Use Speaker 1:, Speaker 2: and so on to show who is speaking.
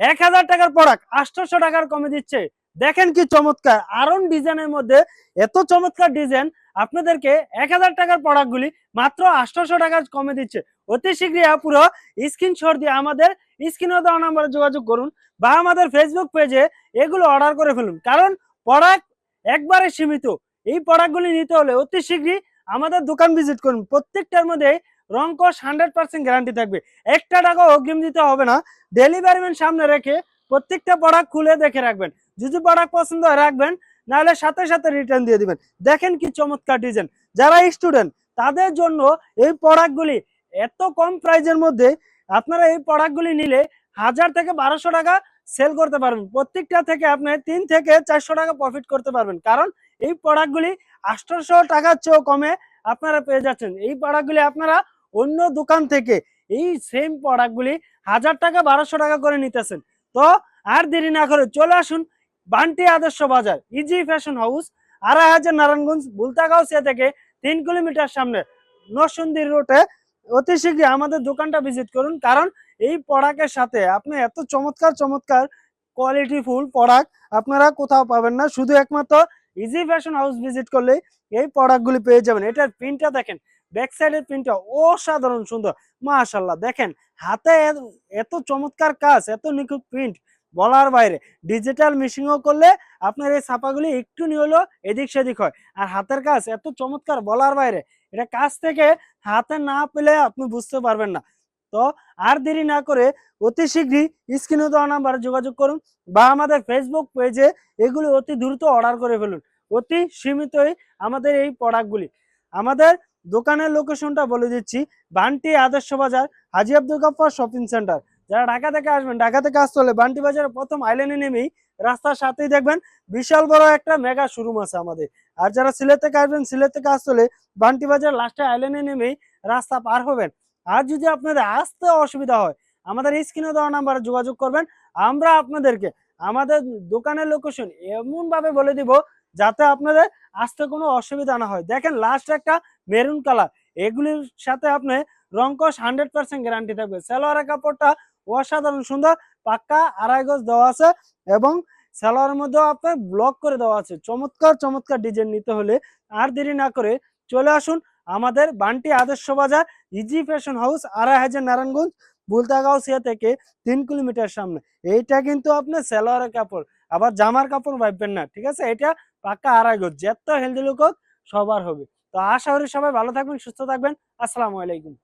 Speaker 1: এক হাজার টাকার প্রোডাক্ট আটশোশো টাকার কমে দিচ্ছে। দেখেন কি চমৎকার, আরন ডিজাইনের মধ্যে এত চমৎকার ডিজাইন, আপনাদেরকে এক হাজার টাকার প্রোডাক্টগুলি মাত্র আটশোশো টাকার কমে দিচ্ছে। অতি শীঘ্রই পুরো স্ক্রিনশট দিয়ে আমাদের স্ক্রিনে দেওয়া নাম্বারে যোগাযোগ করুন বা আমাদের ফেসবুক পেজে এগুলো অর্ডার করে ফেলুন। কারণ প্রোডাক্ট একবারে সীমিত। এই প্রোডাক্টগুলি নিতে হলে অতি শীঘ্রই আমাদের দোকান ভিজিট করুন। প্রত্যেকটার মধ্যে রং কস হান্ড্রেড পার্সেন্ট গ্যারান্টি থাকবে। একটা টাকা অগ্রিম দিতে হবে না। ডেলিভারি ম্যান সামনে রেখে প্রত্যেকটা প্রোডাক্ট খুলে দেখে রাখবেন। যদি প্রোডাক্ট পছন্দ হয় রাখবেন, নাহলে সাথে সাথে রিটার্ন দিয়ে দিবেন। দেখেন কি চমৎকার ডিজাইন যারা স্টুডেন্ট তাদের জন্য এই প্রোডাক্টগুলি এত কম প্রাইজের মধ্যে আপনারা এই প্রোডাক্টগুলি নিলে হাজার থেকে বারোশো টাকা সেল করতে পারবেন। প্রত্যেকটা থেকে আপনি তিন থেকে চারশো টাকা প্রফিট করতে পারবেন। কারণ এই প্রোডাক্টগুলি আঠারোশো টাকার চেয়েও কমে আপনারা পেয়ে যাচ্ছেন। এই প্রোডাক্টগুলি আপনারা অন্য দোকান থেকে এই সেম প্রোডাক্টগুলি হাজার টাকা, বারোশো টাকা করে নিতেছেন। তো আর দেরি না করে চলে আসুন বান্টি আদর্শ বাজার ইজি ফ্যাশন হাউস আড়াই হাজার নারায়ণগঞ্জ বুলতাগাউসিয়া থেকে তিন কিলোমিটার সামনে নরসুন্দির রোডে। অতি শীঘ্রই আমাদের দোকানটা ভিজিট করুন, কারণ এই প্রোডাক্টের সাথে আপনি এত চমৎকার চমৎকার কোয়ালিটি ফুল প্রোডাক্ট আপনারা কোথাও পাবেন না। শুধু একমাত্র ইজি ফ্যাশন হাউস ভিজিট করলে এই প্রোডাক্টগুলি পেয়ে যাবেন। এটার প্রিন্টটা দেখেন ব্যাক সাইডের প্রিন্টটা অসাধারণ সুন্দর। মাশাল্লাহ দেখেন হাতে এত- চমৎকার কাজ, এত নিখুঁত প্রিন্ট বলার বাইরে। ডিজিটাল মেশিনও করলে আপনার এই ছাপাগুলি একটু নিয়ে হলেও এদিক সেদিক হয়। আর হাতের কাজ এত চমৎকার বলার বাইরে, এটা কাজ থেকে হাতে না পেলে আপনি বুঝতে পারবেন না। তো আর দেরি না করে অতি শীঘ্রই স্ক্রিনে দেওয়া নাম্বারে যোগাযোগ করুন বা আমাদের ফেসবুক পেজে এগুলি অতি দ্রুত অর্ডার করে ফেলুন। অতি সীমিতই আমাদের এই প্রোডাক্টগুলি আমাদের দোকানের লোকেশনটা বলে দিচ্ছি, বান্টি আদর্শ বাজার, হাজি আব্দুল গাফার শপিং সেন্টার যারা ঢাকা থেকে আসবেন, ঢাকা থেকে আসতে হলে বান্টি বাজারের প্রথম আইল্যান্ডে নেমেই রাস্তার সাথেই দেখবেন বিশাল বড় একটা মেগা শোরুম আছে আমাদের। আর যারা সিলেট থেকে আসবেন, সিলেট থেকে আসতে হলে বান্টি বাজার লাস্টে আইল্যান্ডে নেমেই রাস্তা পার হবেন। আর যদি আপনাদের আসতে অসুবিধা হয়, আমাদের স্ক্রিনে দেওয়া নাম্বারে যোগাযোগ করবেন। আমরা আপনাদেরকে আমাদের দোকানের লোকেশন এমন ভাবে বলে দিব যাতে আপনাদের আসতে কোনো অসুবিধা না হয়। দেখেন লাস্ট একটা মেরুন কালার এগুলির সাথে আপনি রংকশ হান্ড্রেড পার্সেন্ট গ্যারান্টি থাকবে। সালোয়ারের কাপড়টা অসাধারণ সুন্দর, পাক্কা আড়াই গজ দেওয়া আছে এবং সালোয়ারের মধ্যেও আপনার ব্লক করে দেওয়া আছে। চমৎকার চমৎকার ডিজাইন নিতে হলে আর দেরি না করে চলে আসুন আমাদের বান্টি আদর্শ বাজার ইজি ফ্যাশন হাউস আড়াই হাজার নারায়ণগঞ্জ বুলতাগাউসিয়া থেকে তিন কিলোমিটার সামনে। এইটা কিন্তু আপনার সালোয়ারের কাপড়, আবার জামার কাপড় ভাববেন না, ঠিক আছে? এটা পাক্কা আড়াই গজ যত হেলদি লোক সবার হবে। তো আশা করি সবাই ভালো থাকবেন, সুস্থ থাকবেন। আসসালামু আলাইকুম।